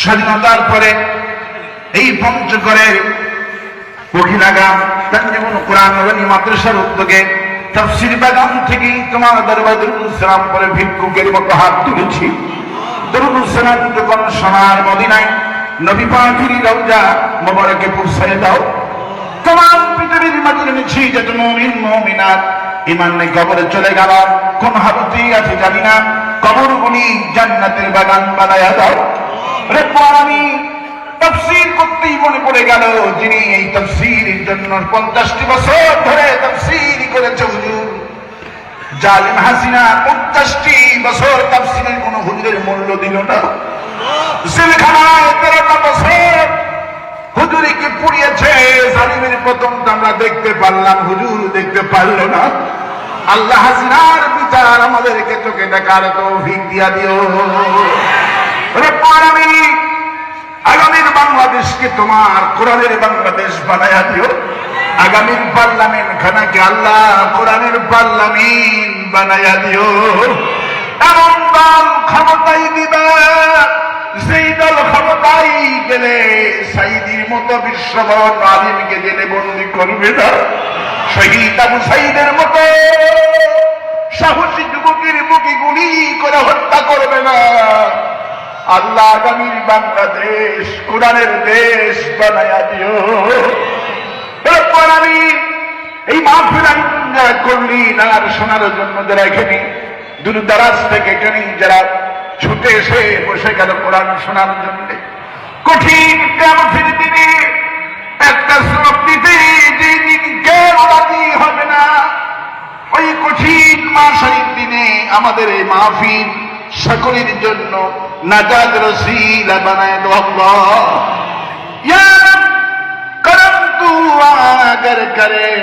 স্বাধীনতার পরে এই পঞ্চগড়ে মহিলাগাম তাঞ্জীবন কোরআন মাদ্রাসার উদ্যোগে তাফসির বাগান তোমার দরবার সালাম করে ভিক্ষুকের মতো হাত তুলেছি। দরুদ সালাম যখন সোনার মদিনায় নবী পাখির রওজা মোবারকে দাও। তোমার পৃথিবীর এনেছি যত মমিন ইমান নেই কবরে চলে গেল কোন হাবতি আছে জানি না। কবর গুলি জান্নাতের বাগান বানায়া দাও। রে আমি তফসির মনে পড়ে গেল, যিনি এই জন্য পঞ্চাশটি বছর ধরে করেছে হুজুর। জালিম হাসিনা পঞ্চাশটি বছর কোন হুজুরের মূল্য দিল না। তেরোটা বছর হুজুরিকে পুড়িয়েছে, জালিমের প্রথম আমরা দেখতে পারলাম, হুজুর দেখতে পারল না। আল্লাহ হাসিনার বিচার আমাদেরকে চোখে দেখার তৌফিক দিয়া দিও। আগামীর বাংলাদেশকে তোমার কোরআনের বাংলাদেশ বানায়া দিও। আগামীর পার্লামেন্ট খানাকে আল্লাহ কোরআনের পার্লামেন্ট বানায়া দিও। এমন দল ক্ষমতাই দিবে সেই দল ক্ষমতাই গেলে সাইদির মতো বিশ্ববরণ আলিমকে জেলে বন্দি করবে না। শহীদ আবু সাইদের মতো সাহসী যুবকের বুকে গুলি করে হত্যা করবে না। আল্লাহ আগামীর বাংলাদেশ, কোরআনের দেশ বানায়া দিও। আমি এই মাহফিল যারা করলি নার শোনার জন্য যারা এখানে দূর দারাজ থেকে এখানে যারা ছুটে এসে বসে গেল কোরআন শোনার জন্য? কঠিন কামফির দিনে একটা শ্লোক দিতে যে দিন কেউ রাজি হবে না। ওই কঠিন মাসের দিনে আমাদের এই মাহফিল সকলের জন্য نجات رسیل بنائے دو اللہ یا رب کرم تو اگر کرے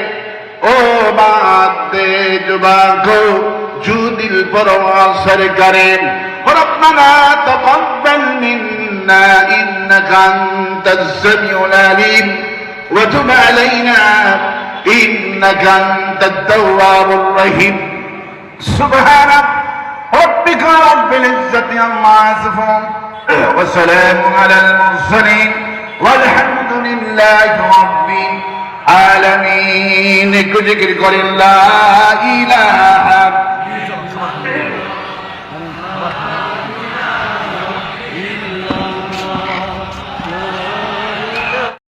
أو بات دے جبا کو جو دل پر اثر کرے. ربنا تقبل منا إنك أنت السميع العليم. وتب علينا إنك أنت التواب الرحيم. سبحانك ربك رب العزة عما يصفون وسلام على المرسلين والحمد لله رب العالمين ذكر لا إله